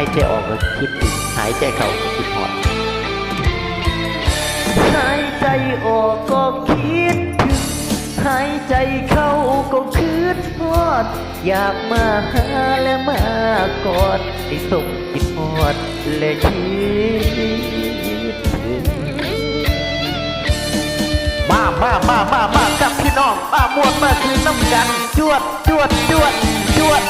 ายใจออกก็คิดถึงหายใจเข้าก็คิดหอดหายใจออกก็คิดถึงหายใจเข้าก็คืดฮอด อยากมาหาและมากอดให้ส่งคิดฮอดและคิดถึงมามามามามากับพี่น้องมามวนมาคืนน้ำกันจวดจวดจวดจวด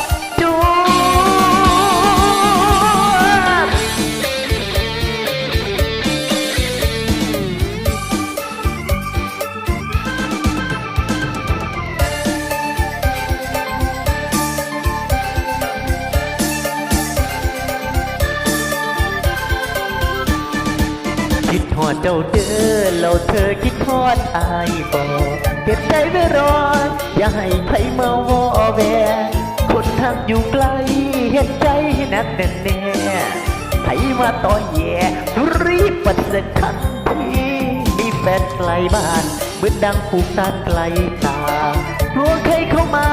ดทอเจ้าเด้อเราเธอคิดทอดอายบอกเก็บใจไว้รอ อย่าให้ใครมาวอแวคนทางอยู่ไกลเห็นใจนักแน่แน่ใครมาต่อแย่รีบปัดเสกทันทีมีแฟนไกลบ้านเหมือนดังผูกตานไกลตากลัวใครเข้ามา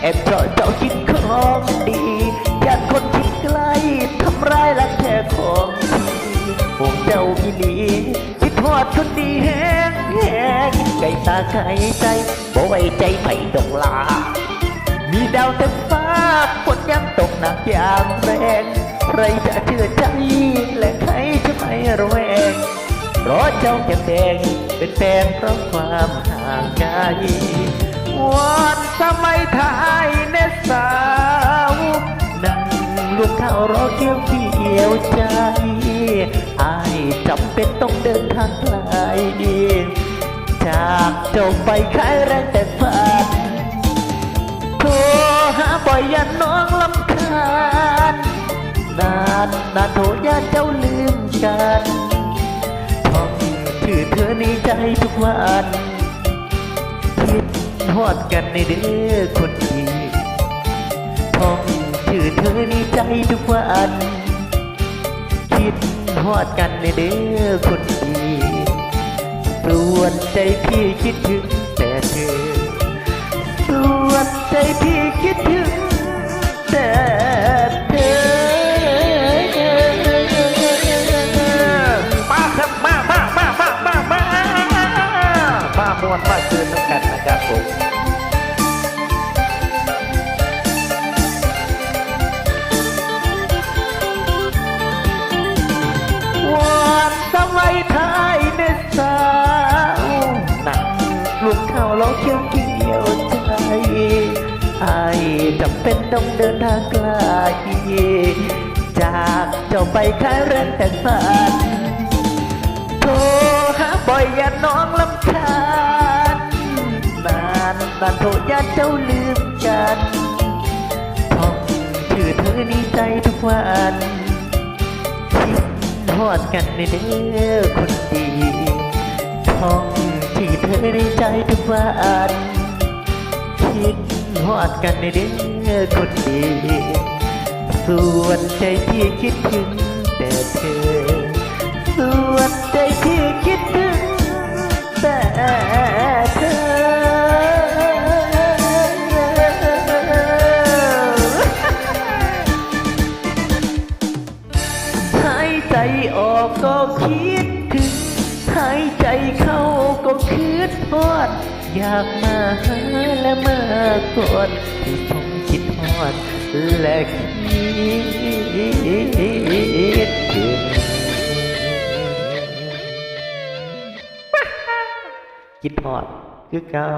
แอบเจาะเจ้ากินของดีอยากคนที่ใกลทำร้ายรักแท้ของทีพวกเจ้า ดทอดคนดีแหงแหงไก่ตาไก่ใจบ่ไว้ใจไผดอกลา มีดาวเต็มฟ้าฝนยังตกหนักอย่างแรงใครจะเชื่อใจและใครจะไม่ระแวงเพราะเจ้าแก้มแดงเป็นแฟนเพราะความห่างไกลวันสมัยไทยเนสาวนั่งลูกข้าวรอเกี่ยวเกี่ยวใจอายจำเป็นต้องเดินทางไกล จากจ้าไปขายแรงแต่ฝันโทรหาบ่อยย่าน้องลำคาญนานนานโทรอย่าเจ้าลืมกันท่องชื่อเธอในใจทุกวันคิดฮอดกันในเด้อคนดีท่องชื่อเธอในใจทุกวันคิดฮอดกันในเด้อคน ใจพี่คิดถึงแต่เธอ ส่วนใจพี่คิดถึงแต่เธอมาครับมามามามามามามามวนมาคืนน้ำกันนะครับผม ยวเกี่ยวใจไอายจำเป็นต้องเดินทางไกล จากเจ้าไปขายแรงแต่ฝันโทรหาบ่อยอย่าน้องลำคาญนานนานโทรอย่าเจ้าลืมกันท่องชื่อเธอในใจทุกวันคิดทอดกันในเด้อคนดีท่อง ที่เธอในใจทุกวันคิดทอดกันในเด้อคนดี ส่วนใจที่คิดถึงแต่เธอ ส่วนใจที่คิดถึงแต่เธอหายใจออกก็คิดถึงหายใจเข้า คืดทอด อยากมาหาและมากอดที่ผมคิดทอด และคิดถึงคิดทอดคือเก่า